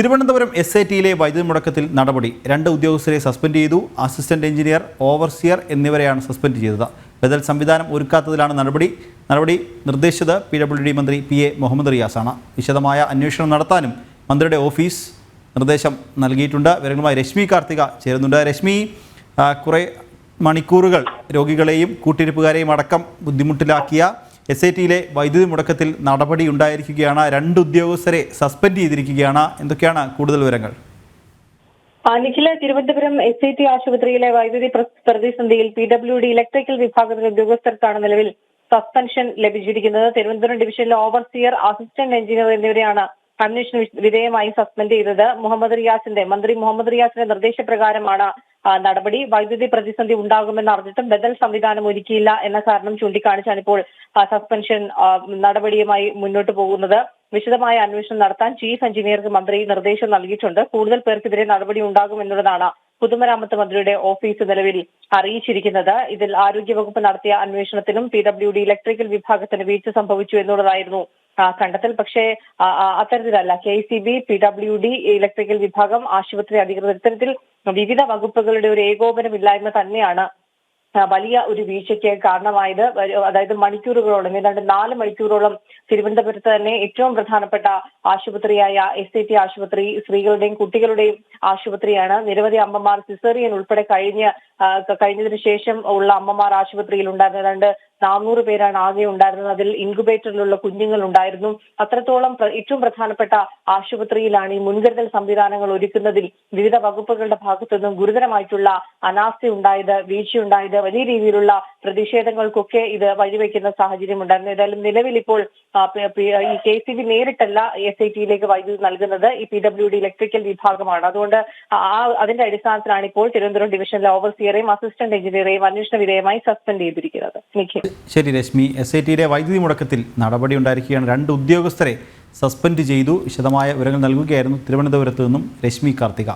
Thiruvananthapuram S I ടിയിലെ വൈദ്യുതി മുടക്കത്തിൽ നടപടി. രണ്ട് ഉദ്യോഗസ്ഥരെ സസ്പെൻഡ് ചെയ്തു. അസിസ്റ്റന്റ് എഞ്ചിനീയർ ഓവർസിയർ എന്നിവരെയാണ് സസ്പെൻഡ് ചെയ്തത്. ബദൽ സംവിധാനം ഒരുക്കാത്തതിലാണ് നടപടി. നടപടി നിർദ്ദേശിച്ചത് പി ഡബ്ല്യു ഡി മന്ത്രി പി എ മുഹമ്മദ് റിയാസാണ്. വിശദമായ അന്വേഷണം നടത്താനും മന്ത്രിയുടെ ഓഫീസ് നിർദ്ദേശം നൽകിയിട്ടുണ്ട്. വിവരങ്ങളുമായി രശ്മി കാർത്തിക ചേരുന്നുണ്ട്. രശ്മി കുറേ മണിക്കൂറുകൾ രോഗികളെയും കൂട്ടിരിപ്പുകാരെയും അടക്കം ബുദ്ധിമുട്ടിലാക്കിയ എസ് ഐ ടിയിലെ വൈദ്യുതി മുടക്കത്തിൽ നടപടി ഉണ്ടായിരിക്കുകയാണ്. രണ്ട് ഉദ്യോഗസ്ഥരെ സസ്പെൻഡ് ചെയ്തിരിക്കുകയാണ്. എന്തൊക്കെയാണ് കൂടുതൽ വിവരങ്ങൾ? Nikhila Thiruvananthapuram S I T ആശുപത്രിയിലെ വൈദ്യുതി പ്ര- പ്രതിസന്ധിയിൽ പി ഡബ്ല്യു ഡി ഇലക്ട്രിക്കൽ വിഭാഗത്തിലെ ഉദ്യോഗസ്ഥർക്കാണ് നിലവിൽ സസ്പെൻഷൻ ലഭിച്ചിരിക്കുന്നത്. തിരുവനന്തപുരം ഡിവിഷനിലെ ഓവർസിയർ അസിസ്റ്റന്റ് എഞ്ചിനീയർ എന്നിവരെയാണ് വിശ- വിധേയമായി സസ്പെൻഡ് ചെയ്തത് മുഹമ്മദ് റിയാസിന്റെ. മന്ത്രി മുഹമ്മദ് റിയാസിന്റെ നിർദ്ദേശപ്രകാരമാണ് നടപടി. വൈദ്യുതി പ്രതിസന്ധി ഉണ്ടാകുമെന്ന് അറിഞ്ഞിട്ടും ബദൽ സംവിധാനം ഒരുക്കിയില്ല എന്ന കാരണം ചൂണ്ടിക്കാണിച്ചാണ് ഇപ്പോൾ സസ്പെൻഷൻ നടപടിയുമായി മുന്നോട്ട് പോകുന്നത്. വിശദമായ അന്വേഷണം നടത്താൻ ചീഫ് എഞ്ചിനീയർക്ക് മന്ത്രി നിർദ്ദേശം നൽകിയിട്ടുണ്ട്. കൂടുതൽ പേർക്കെതിരെ നടപടി ഉണ്ടാകുമെന്നുള്ളതാണ് പൊതുമരാമത്ത് മന്ത്രിയുടെ ഓഫീസ് നിലവിൽ അറിയിച്ചിരിക്കുന്നത്. ഇതിൽ ആരോഗ്യവകുപ്പ് നടത്തിയ അന്വേഷണത്തിനും പി ഡബ്ല്യു ഡി ഇലക്ട്രിക്കൽ വിഭാഗത്തിന് വീഴ്ച സംഭവിച്ചു എന്നുള്ളതായിരുന്നു കണ്ടെത്തൽ. പക്ഷേ അത്തരത്തിലല്ല. K C B P W D electrical വിഭാഗം ആശുപത്രി അധികൃതർ ഇത്തരത്തിൽ വിവിധ വകുപ്പുകളുടെ ഒരു ഏകോപനമില്ലായ്മ തന്നെയാണ് വലിയ ഒരു വീഴ്ചയ്ക്ക് കാരണമായത്. അതായത് മണിക്കൂറുകളോളം ഏതാണ്ട് നാല് മണിക്കൂറോളം തിരുവനന്തപുരത്ത് തന്നെ ഏറ്റവും പ്രധാനപ്പെട്ട ആശുപത്രിയായ എസ് ഐ ടി ആശുപത്രി സ്ത്രീകളുടെയും കുട്ടികളുടെയും ആശുപത്രിയാണ്. നിരവധി അമ്മമാർ സിസേറിയൻ ഉൾപ്പെടെ കഴിഞ്ഞ കഴിഞ്ഞതിന് ശേഷം ഉള്ള അമ്മമാർ ആശുപത്രിയിൽ ഉണ്ടായിരുന്നത് രണ്ട് നാനൂറ് പേരാണ് ആകെ ഉണ്ടായിരുന്നത്. അതിൽ ഇൻക്യുബേറ്ററിലുള്ള കുഞ്ഞുങ്ങൾ ഉണ്ടായിരുന്നു. അത്രത്തോളം ഏറ്റവും പ്രധാനപ്പെട്ട ആശുപത്രിയിലാണ് ഈ മുൻകരുതൽ സംവിധാനങ്ങൾ ഒരുക്കുന്നതിൽ വിവിധ വകുപ്പുകളുടെ ഭാഗത്തു നിന്നും ഗുരുതരമായിട്ടുള്ള അനാസ്ഥ ഉണ്ടായത് വലിയ രീതിയിലുള്ള പ്രതിഷേധങ്ങൾക്കൊക്കെ ഇത് വഴിവെക്കുന്ന സാഹചര്യം ഉണ്ടായിരുന്നു ഏതായാലും നിലവിൽ ഇപ്പോൾ ഈ കെ സി ബി നേരിട്ടല്ല എസ് ഐ ടിയിലേക്ക് വൈദ്യുതി നൽകുന്നത്. ഈ പി ഡബ്ല്യു ഡി ഇലക്ട്രിക്കൽ വിഭാഗമാണ്. അതുകൊണ്ട് ആ അതിന്റെ അടിസ്ഥാനത്തിലാണ് ഇപ്പോൾ തിരുവനന്തപുരം ഡിവിഷനിലെ ഓവർസിയറേയും അസിസ്റ്റന്റ് എഞ്ചിനീയറേയും അന്വേഷണ വിധേയമായി സസ്പെൻഡ് ചെയ്തിരിക്കുന്നത്. ശരി രശ്മി എസ് ഐ ടിയിലെ വൈദ്യുതി മുടക്കത്തിൽ നടപടി ഉണ്ടായിരിക്കുകയാണ്. രണ്ട് ഉദ്യോഗസ്ഥരെ സസ്പെൻഡ് ചെയ്തു. വിശദമായ വിവരങ്ങൾ നൽകുകയായിരുന്നു തിരുവനന്തപുരത്ത് നിന്നും രശ്മി കാർത്തിക.